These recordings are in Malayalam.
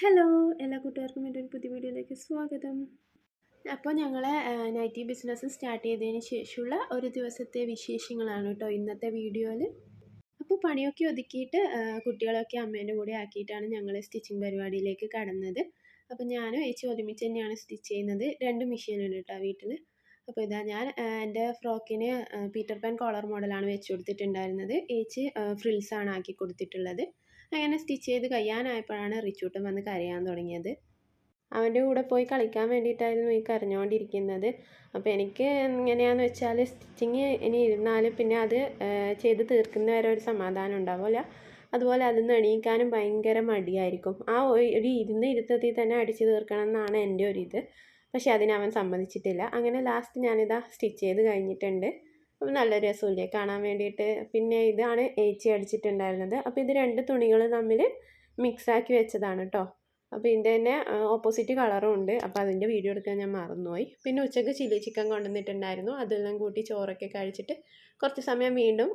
ഹലോ എല്ലാ കൂട്ടുകാർക്കും എന്റെ ഒരു പുതിയ വീഡിയോയിലേക്ക് സ്വാഗതം. അപ്പോൾ ഞങ്ങൾ നൈറ്റി ബിസിനസ് സ്റ്റാർട്ട് ചെയ്തതിന് ശേഷമുള്ള ഒരു ദിവസത്തെ വിശേഷങ്ങളാണ് കേട്ടോ ഇന്നത്തെ വീഡിയോയിൽ അപ്പോൾ പണിയൊക്കെ ഒതുക്കിയിട്ട് കുട്ടികളൊക്കെ അമ്മേന്റെ കൂടെ ആക്കിയിട്ടാണ് ഞങ്ങൾ സ്റ്റിച്ചിങ് പരിപാടിയിലേക്ക് കടന്നത്. അപ്പോൾ ഞാനും ഏച്ചി ഒരുമിച്ച് തന്നെയാണ് സ്റ്റിച്ച് ചെയ്യുന്നത്. രണ്ട് മെഷീനുണ്ട് കേട്ടോ വീട്ടിൽ അപ്പോൾ ഇതാ ഞാൻ എന്റെ ഫ്രോക്കിന് പീറ്റർ പാൻ കോളർ മോഡലാണ് വെച്ച് കൊടുത്തിട്ടുണ്ടായിരുന്നത്. ഏച്ചി ഫ്രിൽസാണ് ആക്കി കൊടുത്തിട്ടുള്ളത്. അങ്ങനെ സ്റ്റിച്ച് ചെയ്ത് കഴിയാനായപ്പോഴാണ് റിച്ചൂട്ടൻ വന്ന് കരയാൻ തുടങ്ങിയത്. അവന്റെ കൂടെ പോയി കളിക്കാൻ വേണ്ടിയിട്ടായിരുന്നു ഈ കരഞ്ഞുകൊണ്ടിരിക്കുന്നത്. അപ്പോൾ എനിക്ക് എങ്ങനെയാണെന്ന് വെച്ചാൽ സ്റ്റിച്ചിങ് ഇനി ഇരുന്നാലും പിന്നെ അത് ചെയ്ത് തീർക്കുന്ന വരെ ഒരു സമാധാനം ഉണ്ടാവില്ല. അതുപോലെ അതിൽ നിന്ന് എണീക്കാനും ഭയങ്കര മടിയായിരിക്കും. ആ ഒരു ഇരുന്ന് ഇരുത്തത്തിൽ തന്നെ അടിച്ച് തീർക്കണം എന്നാണ് എന്റെ ഒരു ഇത് പക്ഷേ അതിനവൻ സമ്മതിച്ചിട്ടില്ല. അങ്ങനെ ലാസ്റ്റ് ഞാനിതാ സ്റ്റിച്ച് ചെയ്ത് കഴിഞ്ഞിട്ടുണ്ട്. നല്ല രസമില്ലേ കാണാൻ വേണ്ടിയിട്ട്. പിന്നെ ഇതാണ് ഏച്ചി അടിച്ചിട്ടുണ്ടായിരുന്നത്. അപ്പോൾ ഇത് രണ്ട് തുണികൾ തമ്മിൽ മിക്സാക്കി വെച്ചതാണ് കേട്ടോ അപ്പോൾ ഇതിന്റെ തന്നെ ഓപ്പോസിറ്റ് കളറും ഉണ്ട്. അപ്പോൾ അതിന്റെ വീഡിയോ എടുക്കാൻ ഞാൻ മറന്നുപോയി. പിന്നെ ഉച്ചയ്ക്ക് ചില്ലി ചിക്കൻ കൊണ്ടുവന്നിട്ടുണ്ടായിരുന്നു. അതെല്ലാം കൂട്ടി ചോറൊക്കെ കഴിച്ചിട്ട് കുറച്ച് സമയം വീണ്ടും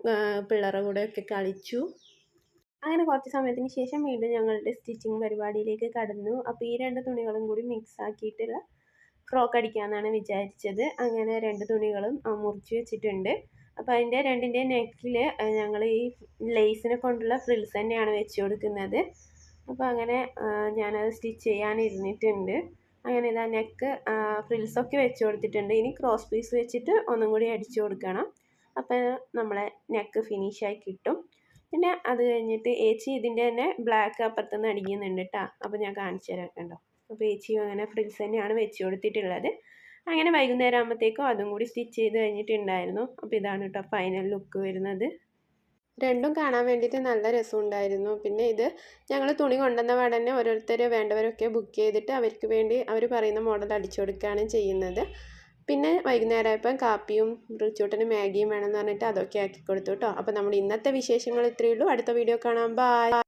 പിള്ളേരുടെ ഒക്കെ കളിച്ചു. അങ്ങനെ കുറച്ച് സമയത്തിന് ശേഷം വീണ്ടും ഞങ്ങളുടെ സ്റ്റിച്ചിങ് പരിപാടിയിലേക്ക് കടന്നു. അപ്പോൾ ഈ രണ്ട് തുണികളും കൂടി മിക്സ് ആക്കിയിട്ടുള്ള ഫ്രോക്ക് അടിക്കാമെന്നാണ് വിചാരിച്ചത്. അങ്ങനെ രണ്ട് തുണികളും മുറിച്ച് വെച്ചിട്ടുണ്ട്. അപ്പോൾ അതിന്റെ രണ്ടിന്റെ നെക്കിൽ ഞങ്ങൾ ഈ ലേസിനെ കൊണ്ടുള്ള ഫ്രിൽസ് തന്നെയാണ് വെച്ച് കൊടുക്കുന്നത്. അപ്പോൾ അങ്ങനെ ഞാനത് സ്റ്റിച്ച് ചെയ്യാനിരുന്നിട്ടുണ്ട് അങ്ങനെ ഇതാ നെക്ക് ഫ്രിൽസൊക്കെ വെച്ച് കൊടുത്തിട്ടുണ്ട്. ഇനി ക്രോസ് പീസ് വെച്ചിട്ട് ഒന്നും കൂടി അടിച്ചു കൊടുക്കണം. അപ്പോൾ നമ്മളെ നെക്ക് ഫിനിഷായി കിട്ടും. പിന്നെ അത് കഴിഞ്ഞിട്ട് ഏച്ചി ഇതിന്റെ തന്നെ ബ്ലാക്ക് അപ്പുറത്തുനിന്ന് അടിക്കുന്നുണ്ട് കേട്ടോ അപ്പോൾ ഞാൻ കാണിച്ചു തരാം കണ്ടോ. അപ്പോൾ ഏച്ചിയും അങ്ങനെ ഫ്രിൽസ് തന്നെയാണ് വെച്ച് കൊടുത്തിട്ടുള്ളത്. അങ്ങനെ വൈകുന്നേരം ആകുമ്പോഴത്തേക്കും അതും കൂടി സ്റ്റിച്ച് ചെയ്ത് കഴിഞ്ഞിട്ടുണ്ടായിരുന്നു. അപ്പോൾ ഇതാണ് കേട്ടോ ഫൈനൽ ലുക്ക് വരുന്നത്. രണ്ടും കാണാൻ വേണ്ടിയിട്ട് നല്ല രസമുണ്ടായിരുന്നു. പിന്നെ ഇത് ഞങ്ങൾ തുണി കൊണ്ടുവന്ന പാടെ ഓരോരുത്തർ വേണ്ടവരൊക്കെ ബുക്ക് ചെയ്തിട്ട് അവർക്ക് വേണ്ടി അവർ പറയുന്ന മോഡൽ അടിച്ചു കൊടുക്കുകയാണ് ചെയ്യുന്നത്. പിന്നെ വൈകുന്നേരം ആയപ്പോൾ കാപ്പിയും റിച്ചൂട്ടന് മാഗിയും വേണമെന്ന് പറഞ്ഞിട്ട് അതൊക്കെ ആക്കി കൊടുത്തു കേട്ടോ അപ്പോൾ നമ്മൾ ഇന്നത്തെ വിശേഷങ്ങൾ ഇത്രയേ ഉള്ളൂ. അടുത്ത വീഡിയോ കാണാം. ബൈ